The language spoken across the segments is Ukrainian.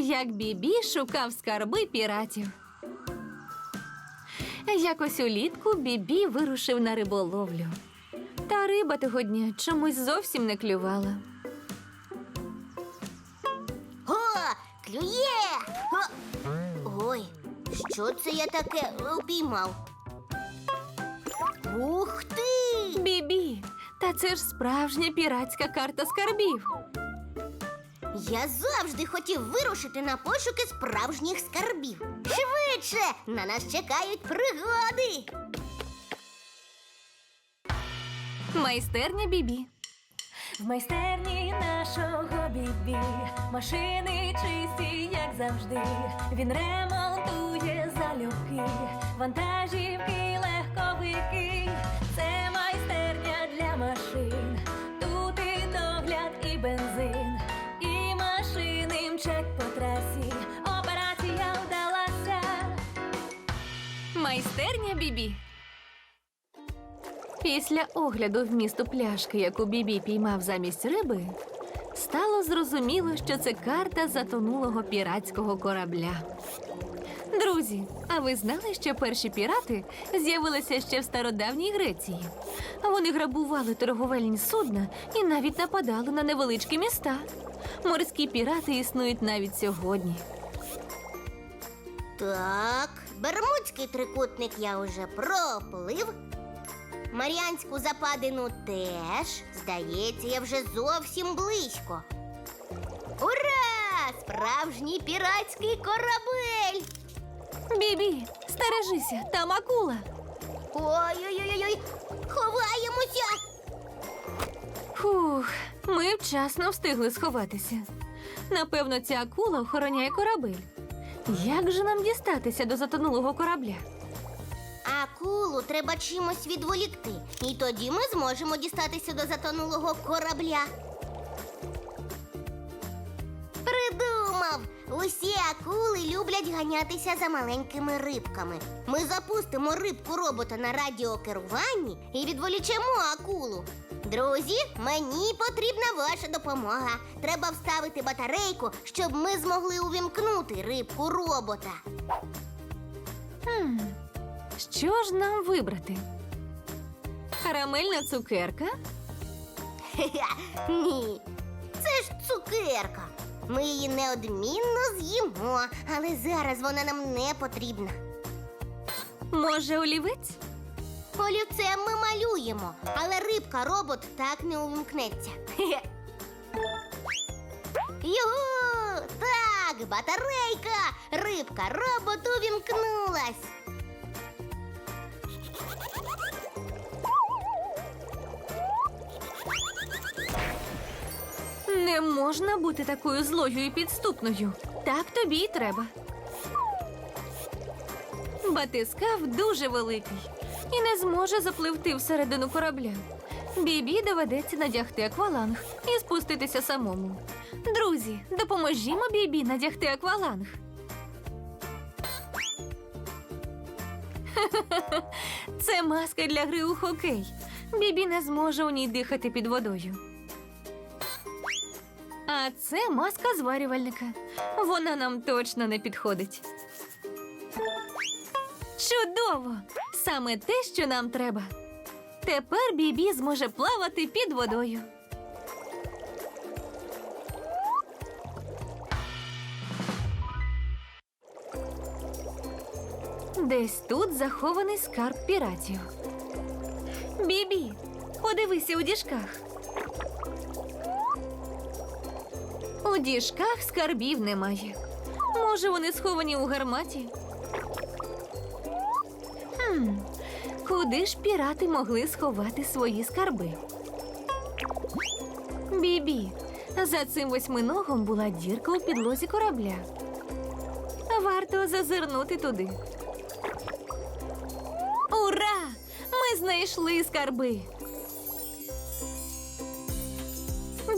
як Бібі шукав скарби піратів. Якось улітку Бібі вирушив на риболовлю. Та риба того дня чомусь зовсім не клювала. О, клює! О! Ой, що це я таке упіймав? Ух ти! Бібі, та це ж справжня піратська карта скарбів. Я завжди хотів вирушити на пошуки справжніх скарбів. Швидше! На нас чекають пригоди! Майстерня Бібі. В майстерні нашого бібі машини чисті, як завжди. Він ремонтує залюбки, вантажівки, легковики. Це Майстерня Бібі. Після огляду вмісту пляшки, яку Бібі піймав замість риби, стало зрозуміло, що це карта затонулого піратського корабля. Друзі, а ви знали, що перші пірати з'явилися ще в стародавній Греції? Вони грабували торговельні судна і навіть нападали на невеличкі міста. Морські пірати існують навіть сьогодні. Так, Бермудський трикутник я вже проплив. Маріанську западину теж. Здається, я вже зовсім близько. Ура! Справжній піратський корабель! Бібі, стережися, там акула. Ой-ой-ой, ховаємося! Фух, ми вчасно встигли сховатися. Напевно, ця акула охороняє корабель. Як же нам дістатися до затонулого корабля? Акулу треба чимось відволікти, і тоді ми зможемо дістатися до затонулого корабля. Придумав! Усі акули люблять ганятися за маленькими рибками. Ми запустимо рибку робота на радіокеруванні і відволічемо акулу. Друзі, мені потрібна ваша допомога. Треба вставити батарейку, щоб ми змогли увімкнути рибку робота. Хм, що ж нам вибрати? Карамельна цукерка? Хе-хе, Ні, це ж цукерка. Ми її неодмінно з'їмо, але зараз вона нам не потрібна. Може, олівець? Олівцем ми малюємо, але рибка робот так не увімкнеться. Югу! Так, батарейка! Рибка робот увімкнулась. Не можна бути такою злою і підступною. Так тобі й треба. Батискаф дуже великий і не зможе запливти всередину корабля. Бібі доведеться надягти акваланг і спуститися самому. Друзі, допоможімо Бібі надягти акваланг. Це маска для гри у хокей. Бібі не зможе у ній дихати під водою. А це маска зварювальника. Вона нам точно не підходить. Чудово! Саме те, що нам треба. Тепер Бібі зможе плавати під водою. Десь тут захований скарб піратів. Бібі, подивися у діжках. У діжках скарбів немає. Може, вони сховані у гарматі? Хм, куди ж пірати могли сховати свої скарби? Бібі, за цим восьминогом була дірка у підлозі корабля. Варто зазирнути туди. Ура! Ми знайшли скарби.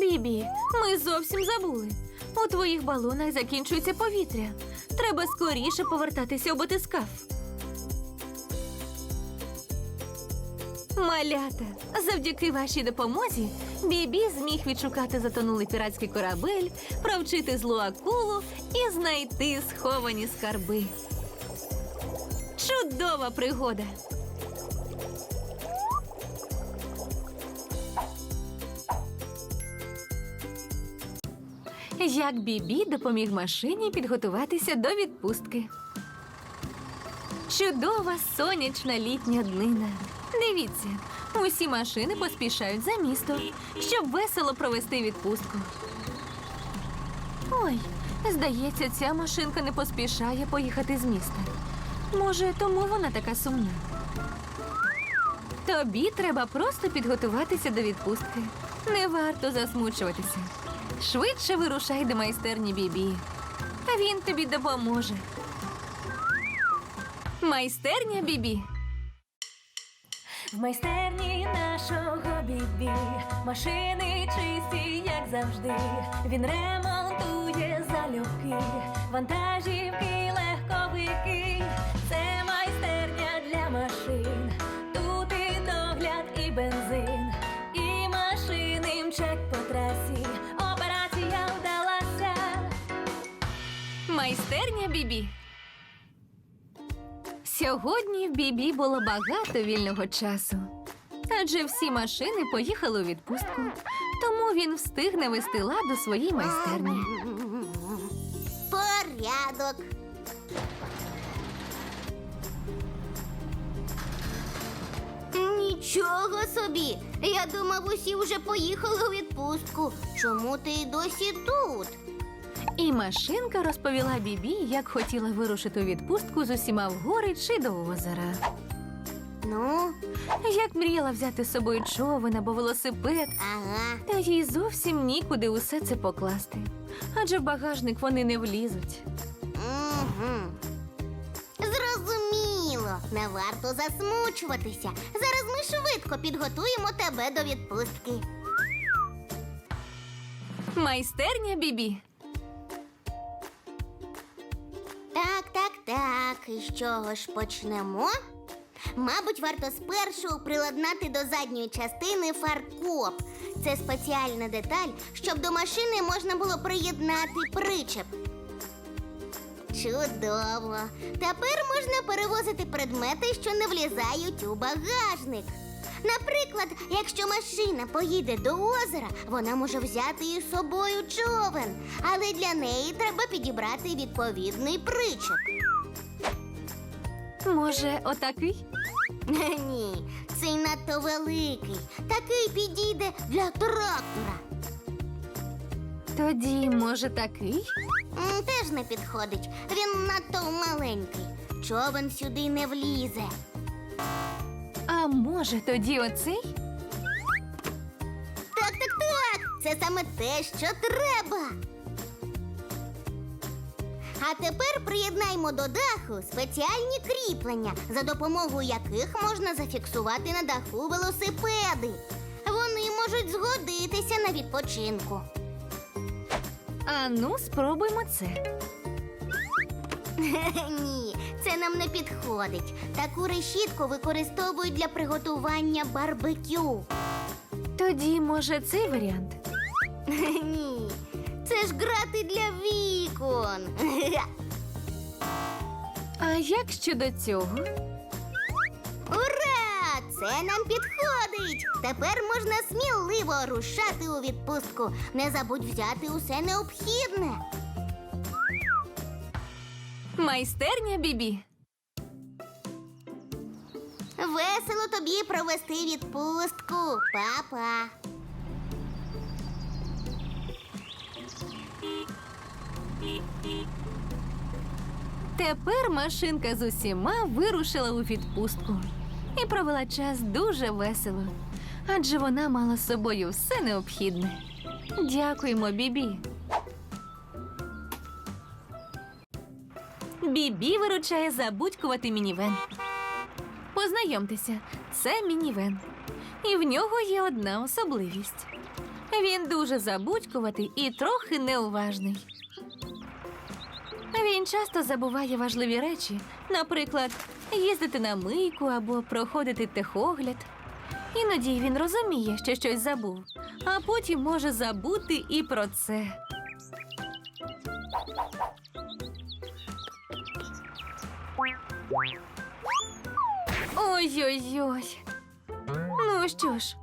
Бібі, ми зовсім забули. У твоїх балонах закінчується повітря. Треба скоріше повертатися у батискаф. Малята, завдяки вашій допомозі Бібі зміг відшукати затонулий піратський корабель, провчити злу акулу і знайти сховані скарби. Чудова пригода! Як Бібі допоміг машині підготуватися до відпустки. Чудова сонячна літня днина. Дивіться, усі машини поспішають за місто, щоб весело провести відпустку. Ой, здається, ця машинка не поспішає поїхати з міста. Може, тому вона така сумна. Тобі треба просто підготуватися до відпустки. Не варто засмучуватися. Швидше вирушай до майстерні Бібі. Він тобі допоможе. Майстерня Бібі. В майстерні нашого бібі машини чисті, як завжди. Він ремонтує залюбки, вантажівки, легковики. Це майстерня Майстерня Бібі. Сьогодні в Бібі було багато вільного часу. Адже всі машини поїхали у відпустку, тому він встиг навести лад у своїй майстерні. Порядок. Нічого собі. Я думав, усі вже поїхали у відпустку. Чому ти досі тут? І машинка розповіла Бібі, як хотіла вирушити у відпустку з усіма в гори чи до озера. Ну, Як мріяла взяти з собою човен або велосипед, ага. та їй зовсім нікуди усе це покласти. Адже в багажник вони не влізуть. Угу. Зрозуміло, не варто засмучуватися. Зараз ми швидко підготуємо тебе до відпустки. Майстерня Бібі. Так. І з чого ж почнемо? Мабуть, варто спершу приладнати до задньої частини фаркоп. Це спеціальна деталь, щоб до машини можна було приєднати причеп. Чудово! Тепер можна перевозити предмети, що не влізають у багажник. Наприклад, якщо машина поїде до озера, вона може взяти із собою човен, але для неї треба підібрати відповідний причеп. Може, отакий? Ні, цей надто великий. Такий підійде для трактора. Тоді, може, такий? М, Теж не підходить. Він надто маленький. Човен сюди не влізе. А може, тоді оцей? Так, так, так. Це саме те, що треба. А тепер приєднаємо до даху спеціальні кріплення, за допомогою яких можна зафіксувати на даху велосипеди. Вони можуть згодитися на відпочинку. А ну, спробуймо це. Ні, це нам не підходить. Таку решітку використовують для приготування барбекю. Тоді, може, цей варіант? Ні, це ж грати для вікон. А як щодо цього? Ура! Це нам підходить. Тепер можна сміливо рушати у відпустку. Не забудь взяти усе необхідне. Майстерня Бібі. Весело тобі провести відпустку, Па-па. Тепер машинка з усіма вирушила у відпустку і провела час дуже весело, адже вона мала з собою все необхідне. Дякуємо, Бібі. Бібі виручає забудькувати мінівен. Познайомтеся, це мінівен. І в нього є одна особливість. Він дуже забудькуватий і трохи неуважний. Він часто забуває важливі речі, наприклад, їздити на мийку або проходити техогляд. Іноді він розуміє, що щось забув, а потім може забути і про це. Ой-ой-ой. Ну що ж,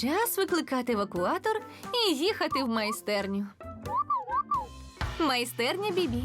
час викликати евакуатор і їхати в майстерню. Майстерня Бібі.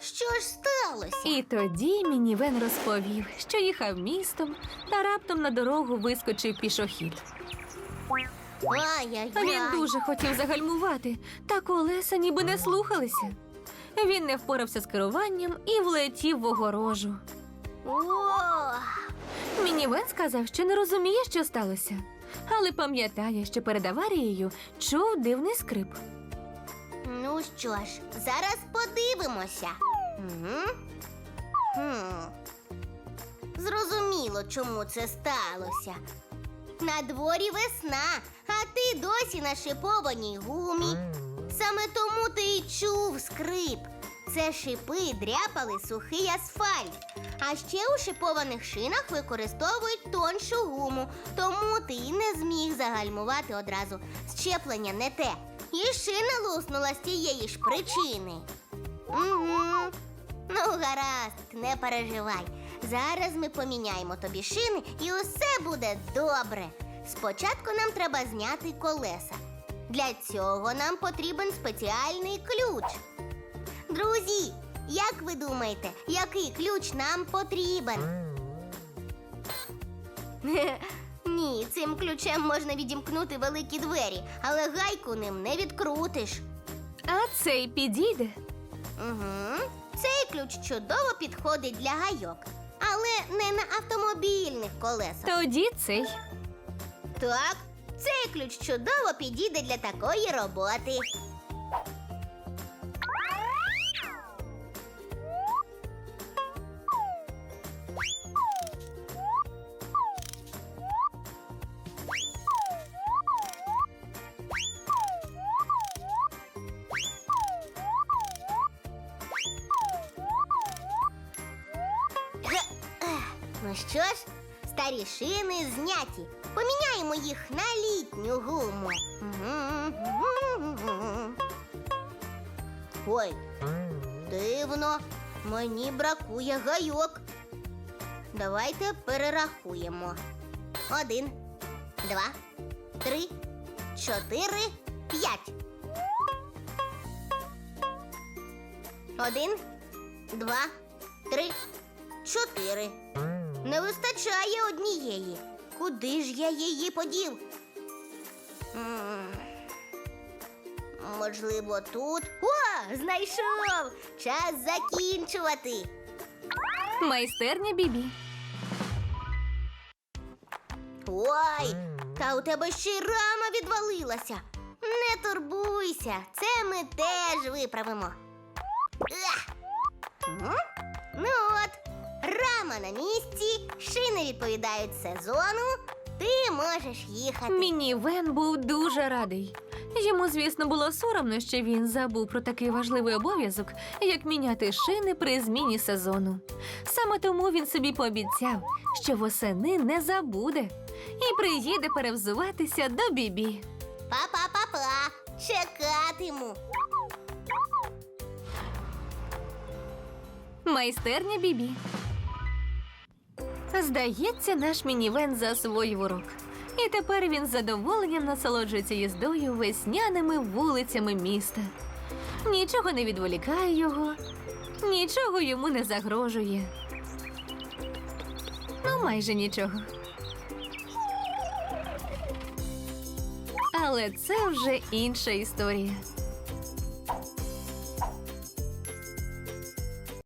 Що ж сталося? І тоді мінівен розповів, що їхав містом та раптом на дорогу вискочив пішохід. Ай-яй-яй. Він дуже хотів загальмувати, та колеса ніби не слухалися. Він не впорався з керуванням і влетів в огорожу. О, Мінівен сказав, що не розуміє, що сталося, але пам'ятає, що перед аварією чув дивний скрип. ну що ж, зараз подивимося. Угу. Хм. Зрозуміло, чому це сталося. На дворі весна, а ти досі на шипованій гумі. Саме тому ти й чув скрип. Це шипи дряпали сухий асфальт. А ще у шипованих шинах використовують тоншу гуму, тому ти й не зміг загальмувати одразу. Щеплення не те. І шина луснула з тієї ж причини. Угу. Ну, гаразд, не переживай. Зараз ми поміняємо тобі шини і усе буде добре. Спочатку нам треба зняти колеса. Для цього нам потрібен спеціальний ключ. Друзі, як ви думаєте, який ключ нам потрібен? Ні, цим ключем можна відімкнути великі двері, але гайку ним не відкрутиш. А цей підійде. Угу. Цей ключ чудово підходить для гайок, але не на автомобільних колесах. Тоді цей. Так, цей ключ чудово підійде для такої роботи. Старі шини зняті. Поміняємо їх на літню гуму. Ой, дивно, мені бракує гайок. Давайте перерахуємо. Один, два, три, чотири, п'ять. Один, два, три, чотири. Не вистачає однієї. Куди ж я її подів? М, Можливо, тут. О, знайшов! Час закінчувати. Майстерня Бібі. Ой, та у тебе ще й рама відвалилася. Не турбуйся, це ми теж виправимо. Ну от, рама на місці, шини відповідають сезону. Ти можеш їхати. Мінівен був дуже радий. Йому, звісно, було соромно, що він забув про такий важливий обов'язок, як міняти шини при зміні сезону. Саме тому він собі пообіцяв, що восени не забуде і приїде перевзуватися до Бібі. Па-па-па-па, чекатиму. Майстерня Бібі. Здається, наш мінівен засвоїв урок. І тепер він з задоволенням насолоджується їздою весняними вулицями міста. Нічого не відволікає його, нічого йому не загрожує. Ну, майже нічого. Але це вже інша історія.